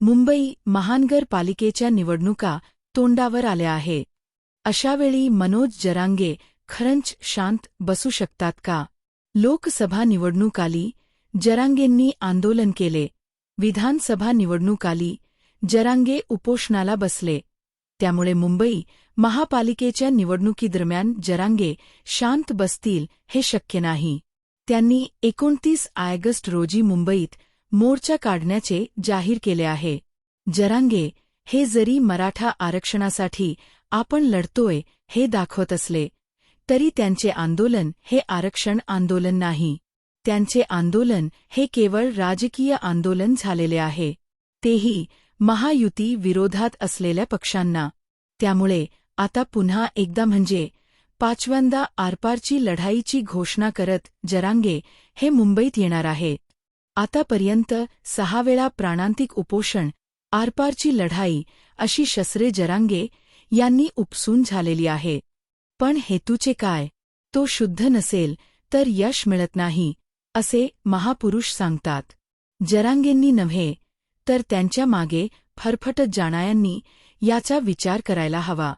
मुंबई महानगरपालिकेच्या निवडणुका तोंडावर आल्या आहे. अशावेळी मनोज जरांगे खरंच शांत बसू शकतात का? लोकसभा निवडणुकाली जरांगेंनी आंदोलन केले. विधानसभा निवडणुकाली जरांगे उपोषणाला बसले. त्यामुळे मुंबई महापालिकेच्या निवडणुकीदरम्यान जरांगे शांत बसतील हे शक्य नाही. त्यांनी एकोणतीस ऑगस्ट रोजी मुंबईत मोर्चा काढण्याचे जाहीर केले आहे. जरांगे हे जरी मराठा आरक्षणासाठी आपण लढतोय हे दाखवत असले तरी त्यांचे आंदोलन हे आरक्षण आंदोलन नाही. त्यांचे आंदोलन हे केवळ राजकीय आंदोलन झालेले आहे. तेही महायुती विरोधात असलेल्या पक्षांना. त्यामुळे आता पुन्हा एकदा म्हणजे पाचव्यांदा आरपारची लढाईची घोषणा करत जरांगे हे मुंबईत येणार आहेत आतापर्यंत सहा वेळा प्राणांतिक उपोषण आरपारची लढाई अशी शस्त्रे जरांगे यांनी उपसून झालेली आहे. पण हेतूचे काय? तो शुद्ध नसेल तर यश मिळत नाही असे महापुरुष सांगतात. जरांगेंनी नव्हे तर त्यांच्या मागे फरफटत जाणायांनी याचा विचार करायला हवा.